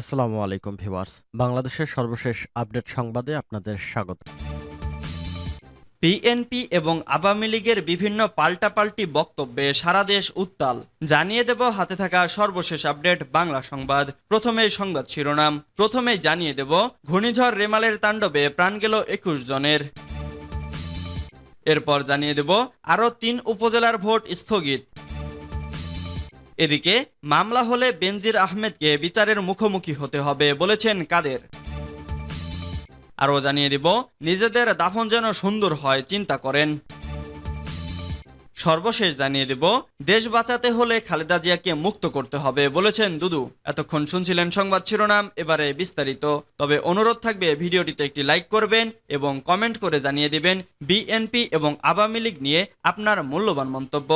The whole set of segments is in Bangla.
আসসালামু আলাইকুম, ভিউয়ার্স। বাংলাদেশের সর্বশেষ আপডেট সংবাদে আপনাদের স্বাগত। বিএনপি এবং আওয়ামী লীগের বিভিন্ন পাল্টাপাল্টি বক্তব্যে সারা দেশ উত্তাল। জানিয়ে দেব হাতে থাকা সর্বশেষ আপডেট বাংলা সংবাদ। প্রথমেই সংবাদ শিরোনাম। প্রথমেই জানিয়ে দেব, ঘূর্ণিঝড় রেমালের তাণ্ডবে প্রাণ গেল একুশ জনের। এরপর জানিয়ে দেব, আরও তিন উপজেলার ভোট স্থগিত। এদিকে, মামলা হলে বেনজির আহমেদকে বিচারের মুখোমুখি হতে হবে বলেছেন কাদের। আরও জানিয়ে দিব, নিজেদের দাফন যেন সুন্দর হয়, চিন্তা করেন। সর্বশেষ জানিয়ে দেব, দেশ বাঁচাতে হলে খালেদা জিয়াকে মুক্ত করতে হবে বলেছেন দুদু। এতক্ষণ শুনছিলেন সংবাদ শিরোনাম, এবারে বিস্তারিত। তবে অনুরোধ থাকবে, ভিডিওটিতে একটি লাইক করবেন এবং কমেন্ট করে জানিয়ে দিবেন, বিএনপি এবং আওয়ামী লীগ নিয়ে আপনার মূল্যবান মন্তব্য।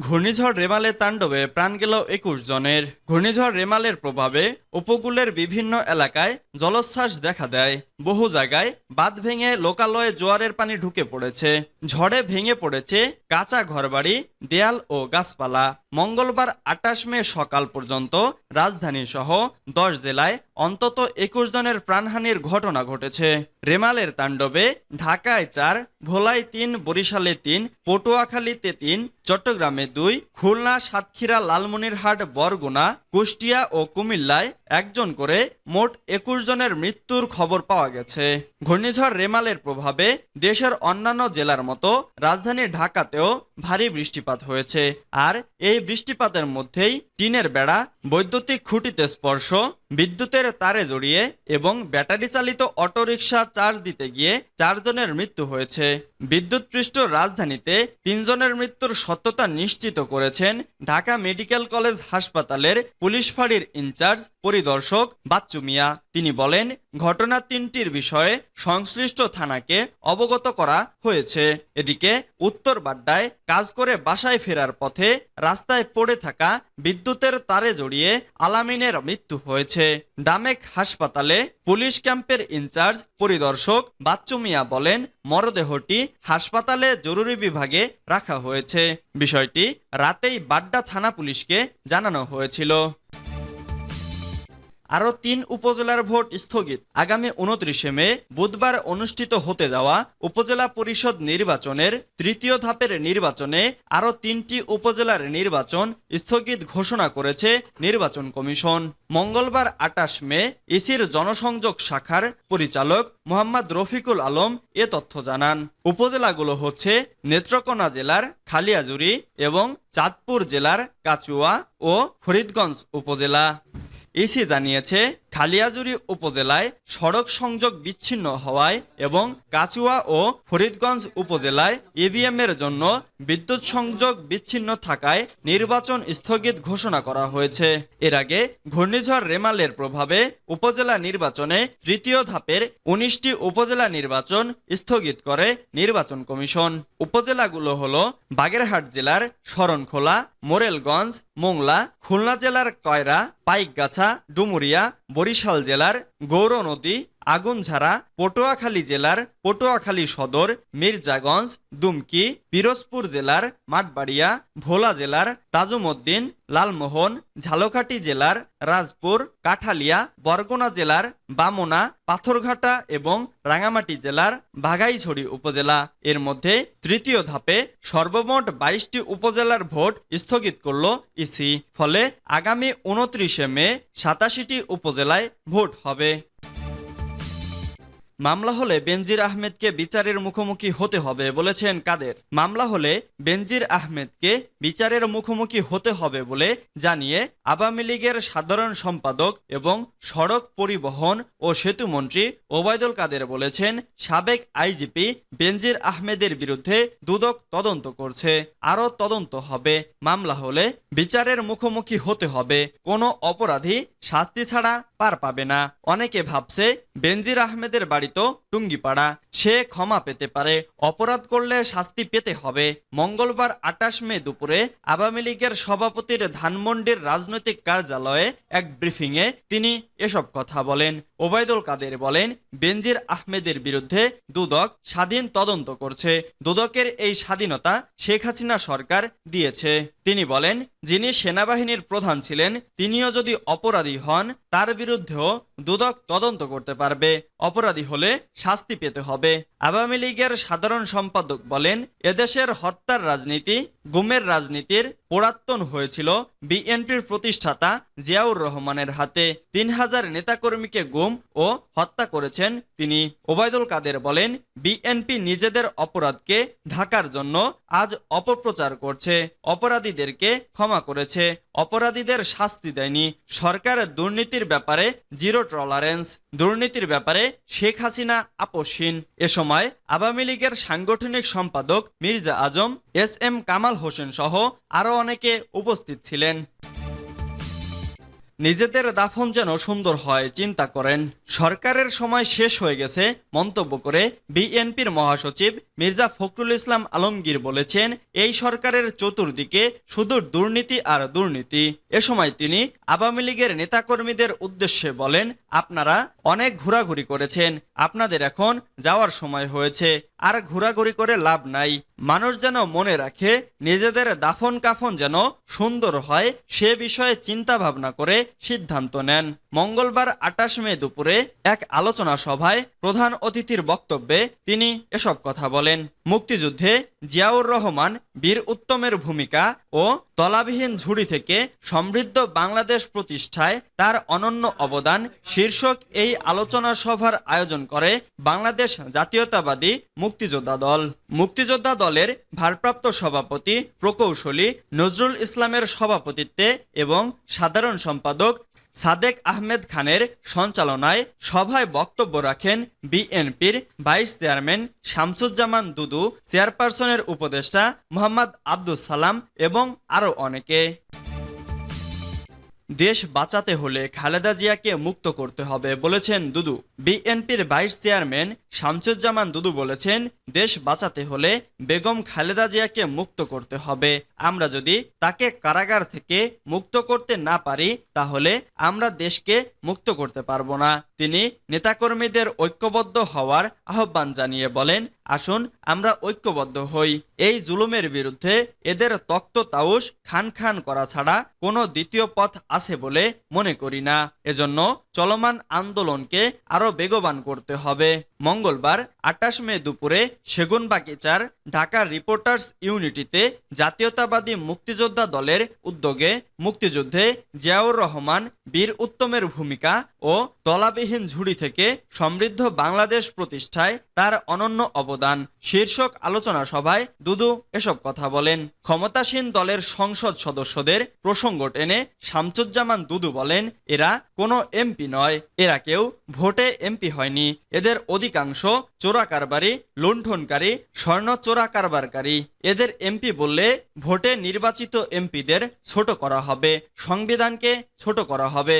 ঘূর্ণিঝড় রেমালে তাণ্ডবে প্রাণ গেল একুশ জনের। ঘূর্ণিঝড় রেমালের প্রভাবে উপকূলের বিভিন্ন এলাকায় জলোচ্ছ্বাস দেখা দেয়। বহু জায়গায় বাঁধ ভেঙে লোকালয়ে জোয়ারের পানি ঢুকে পড়েছে। ঝড়ে ভেঙে পড়েছে কাঁচা ঘরবাড়ি, দেয়াল ও গাছপালা। মঙ্গলবার আটাশ মে সকাল পর্যন্ত রাজধানী সহ দশ জেলায় অন্তত একুশ জনের প্রাণহানির ঘটনা ঘটেছে। রেমালের তাণ্ডবে ঢাকায় চার, ভোলায় তিন, বরিশালে তিন পটুয়াখালীতে তিন, চট্টগ্রামে দুই, খুলনা, সাতক্ষীরা, লালমনিরহাট, বরগুনা, কুষ্টিয়া ও কুমিল্লায় একজন করে মোট একুশ জনের মৃত্যুর খবর পাওয়া গেছে। ঘূর্ণিঝড় রেমালের প্রভাবে দেশের অন্যান্য জেলার মতো রাজধানী ঢাকাতেও ভারী বৃষ্টিপাত হয়েছে। আর এই বৃষ্টিপাতের মধ্যেই টিনের বেড়া, বৈদ্যুতিক খুঁটিতে স্পর্শ, বিদ্যুতের তারে জড়িয়ে এবং ব্যাটারি চালিত অটোরিকশা চার্জ দিতে গিয়ে চারজনের মৃত্যু হয়েছে। বিদ্যুৎপৃষ্ট রাজধানীতে তিনজনের মৃত্যুর সত্যতা নিশ্চিত করেছেন ঢাকা মেডিকেল কলেজ হাসপাতালের পুলিশ ফাঁড়ির ইনচার্জ পরিদর্শক বাচ্চু মিয়া। তিনি বলেন, ঘটনা তিনটির বিষয়ে সংশ্লিষ্ট থানাকে অবগত করা হয়েছে। এদিকে উত্তর বাড্ডায় কাজ করে বাসায় ফেরার পথে রাস্তায় পড়ে থাকা বিদ্যুতের তারে জড়িয়ে আলামিনের মৃত্যু হয়েছে। ডামেক হাসপাতালে পুলিশ ক্যাম্পের ইনচার্জ, পরিদর্শক বাচ্চু মিয়া বলেন, মরদেহটি হাসপাতালে জরুরি বিভাগে রাখা হয়েছে। বিষয়টি রাতেই বাড্ডা থানা পুলিশকে জানানো হয়েছিল। আরও তিন উপজেলার ভোট স্থগিত। আগামী উনত্রিশে মে, বুধবার অনুষ্ঠিত হতে যাওয়া উপজেলা পরিষদ নির্বাচনের তৃতীয় ধাপের নির্বাচনে আরও তিনটি উপজেলার নির্বাচন স্থগিত ঘোষণা করেছে নির্বাচন কমিশন। মঙ্গলবার আটাশ মে, ইসির জনসংযোগ শাখার পরিচালক মোহাম্মদ রফিকুল আলম এ তথ্য জানান। উপজেলাগুলো হচ্ছে নেত্রকোনা জেলার খালিয়াজুরি এবং চাঁদপুর জেলার কাচুয়া ও ফরিদগঞ্জ উপজেলা। ইসি জানিয়েছে খালিয়াজুরি উপজেলায় সড়ক সংযোগ বিচ্ছিন্ন হওয়ায় এবং কাচুয়া ও ফরিদগঞ্জ উপজেলায় ইভিএম এর জন্য বিদ্যুৎ সংযোগ বিচ্ছিন্ন থাকায় নির্বাচন স্থগিত ঘোষণা করা হয়েছে। এর আগে ঘূর্ণিঝড় রেমালের প্রভাবে উপজেলা নির্বাচনে তৃতীয় ধাপের উনিশটি উপজেলা নির্বাচন স্থগিত করে নির্বাচন কমিশন। উপজেলাগুলো হল বাগেরহাট জেলার শরণখোলা, মোরেলগঞ্জ, মোংলা, খুলনা জেলার কয়রা, পাইকগাছা, ডুমুরিয়া বরিশাল জেলার গৌরনদী, আগুনঝাড়া, পটুয়াখালী জেলার পটুয়াখালী সদর, মির্জাগঞ্জ, দুমকি, পিরোজপুর জেলার মাঠবাড়িয়া, ভোলা জেলার তাজুমউদ্দিন লালমোহন, ঝালকাঠি জেলার রাজপুর, কাঠালিয়া, বরগুনা জেলার বামনা, পাথরঘাটা এবং রাঙামাটি জেলার বাঘাইছড়ি উপজেলা। এর মধ্যে তৃতীয় ধাপে সর্বমোট বাইশটি উপজেলার ভোট স্থগিত করল ইসি। ফলে আগামী উনত্রিশে মে সাতাশিটি উপজেলায় ভোট হবে। মামলা হলে বেনজির আহমেদকে বিচারের মুখোমুখি হতে হবে বলেছেন কাদের। মামলা হলে বেনজির আহমেদকে বিচারের মুখোমুখি হতে হবে বলে জানিয়ে আওয়ামী লীগের সাধারণ সম্পাদক এবং সড়ক পরিবহন ও সেতু মন্ত্রী ওবায়দুল কাদের বলেছেন, সাবেক আইজিপি বেনজির আহমেদের বিরুদ্ধে দুদক তদন্ত করছে, আরও তদন্ত হবে। মামলা হলে বিচারের মুখোমুখি হতে হবে। কোনো অপরাধী শাস্তি ছাড়া পার পাবে না। অনেকে ভাবছে, বেনজির আহমেদের বাড়ি তো টুঙ্গিপাড়া। সে ক্ষমা পেতে পারে, অপরাধ করলে শাস্তি পেতে হবে। মঙ্গলবার আটাশ মে দুপুরে আওয়ামী লীগের সভাপতির ধানমন্ডির রাজনৈতিক কার্যালয়ে এক ব্রিফিংয়ে তিনি এসব কথা বলেন। ওবায়দুল কাদের বলেন, বেনজির আহমেদের বিরুদ্ধে দুদক স্বাধীন তদন্ত করছে। দুদকের এই স্বাধীনতা শেখ হাসিনা সরকার দিয়েছে। তিনি বলেন, যিনি সেনাবাহিনীর প্রধান ছিলেন, তিনিও যদি অপরাধী হন, তার বিরুদ্ধেও দুদক তদন্ত করতে পারবে। অপরাধী হলে শাস্তি পেতে হবে। আওয়ামী লীগের সাধারণ সম্পাদক বলেন, এদেশের হত্যার রাজনীতি গুমের রাজনীতির পোড়াত্তন হয়েছিল বিএনপির প্রতিষ্ঠাতা জিয়াউর রহমানের হাতে। তিন হাজার নেতাকর্মীকে গুম ও হত্যা করেছেন তিনি। ওবায়দুল কাদের বলেন, বিএনপি নিজেদের অপরাধকে ঢাকার জন্য আজ অপপ্রচার করছে। অপরাধীদেরকে ক্ষমা করেছে। অপরাধীদের শাস্তি দেয়নি। সরকারের দুর্নীতির ব্যাপারে জিরো টলারেন্স। দুর্নীতির ব্যাপারে শেখ হাসিনা আপোষহীন। এ সময় আওয়ামী লীগের সাংগঠনিক সম্পাদক মির্জা আজম, এস এম কামাল হোসেন সহ আরও অনেকে উপস্থিত ছিলেন। নিজেদের দাফন যেন সুন্দর হয়, চিন্তা করেন। সরকারের সময় শেষ হয়ে গেছে, মন্তব্য করে বিএনপির মহাসচিব মির্জা ফখরুল ইসলাম আলমগীর বলেছেন, এই সরকারের চতুর্দিকে শুধু দুর্নীতি আর দুর্নীতি। এ সময় তিনি আওয়ামী লীগের নেতাকর্মীদের উদ্দেশ্যে বলেন, আপনারা অনেক ঘোরাঘুরি করেছেন, আপনাদের এখন যাওয়ার সময় হয়েছে। আর ঘোরাঘুরি করে লাভ নাই। মানুষ যেন মনে রাখে, নিজেদের দাফন কাফন যেন সুন্দর হয়, সে বিষয়ে চিন্তা ভাবনা করে সিদ্ধান্ত নেন। মঙ্গলবার আটাশ মে দুপুরে এক আলোচনা সভায় প্রধান অতিথির বক্তব্যে তিনি এসব কথা বলেন। মুক্তিযুদ্ধে জিয়াউর রহমান বীর উত্তমের ভূমিকা ও তলাবিহীন ঝুড়ি থেকে সমৃদ্ধ বাংলাদেশ প্রতিষ্ঠায় তার অনন্য অবদান শীর্ষক এই আলোচনা সভার আয়োজন করে বাংলাদেশ জাতীয়তাবাদী মুক্তিযোদ্ধা দল। মুক্তিযোদ্ধা দলের ভারপ্রাপ্ত সভাপতি, প্রকৌশলী নজরুল ইসলামের সভাপতিত্বে এবং সাধারণ সম্পাদক সাদেক আহমেদ খানের সঞ্চালনায় সভায় বক্তব্য রাখেন বিএনপির ভাইস চেয়ারম্যান শামসুজ্জামান দুদু, চেয়ারপারসনের উপদেষ্টা মোহাম্মদ আব্দুস সালাম এবং আরও অনেকে। দেশ বাঁচাতে হলে খালেদা জিয়াকে মুক্ত করতে হবে বলেছেন দুদু। বিএনপির ভাইস চেয়ারম্যান শামসুজ্জামান দুদু বলেছেন, দেশ বাঁচাতে হলে বেগম খালেদা জিয়াকে মুক্ত করতে হবে। আমরা যদি তাকে কারাগার থেকে মুক্ত করতে না পারি, তাহলে আমরা দেশকে মুক্ত করতে পারব না। তিনি নেতাকর্মীদের ঐক্যবদ্ধ হওয়ার আহ্বান জানিয়ে বলেন আসুন, আমরা ঐক্যবদ্ধ হই। এই জুলুমের বিরুদ্ধে এদের তক্ত তাউস খান খান করা ছাড়া কোনো দ্বিতীয় পথ আছে বলে মনে করি না। এজন্য চলমান আন্দোলনকে আরও বেগবান করতে হবে। মঙ্গলবার আটাশ মে দুপুরে সেগুনবাগিচার, ঢাকা রিপোর্টার্স ইউনিটিতে জাতীয়তাবাদী মুক্তিযোদ্ধা দলের উদ্যোগে মুক্তিযুদ্ধে জিয়াউর রহমান, বীর উত্তমের ভূমিকা ও তলাবিহীন ঝুড়ি থেকে সমৃদ্ধ বাংলাদেশ প্রতিষ্ঠায় তার অনন্য অবদান। শীর্ষক আলোচনা সভায় দুদু এসব কথা বলেন। ক্ষমতাসীন দলের সংসদ সদস্যদের প্রসঙ্গ টেনে শামসুজ্জামান দুদু বলেন, এরা কোনো এমপি নয়, এরা কেউ ভোটে এমপি হয়নি। এদের অধিকাংশ চোরা কারবারি লুণ্ঠনকারী স্বর্ণ চোরা কারবারকারী এদের এমপি বললে ভোটে নির্বাচিত এমপিদের ছোট করা হবে, সংবিধানকে ছোট করা হবে।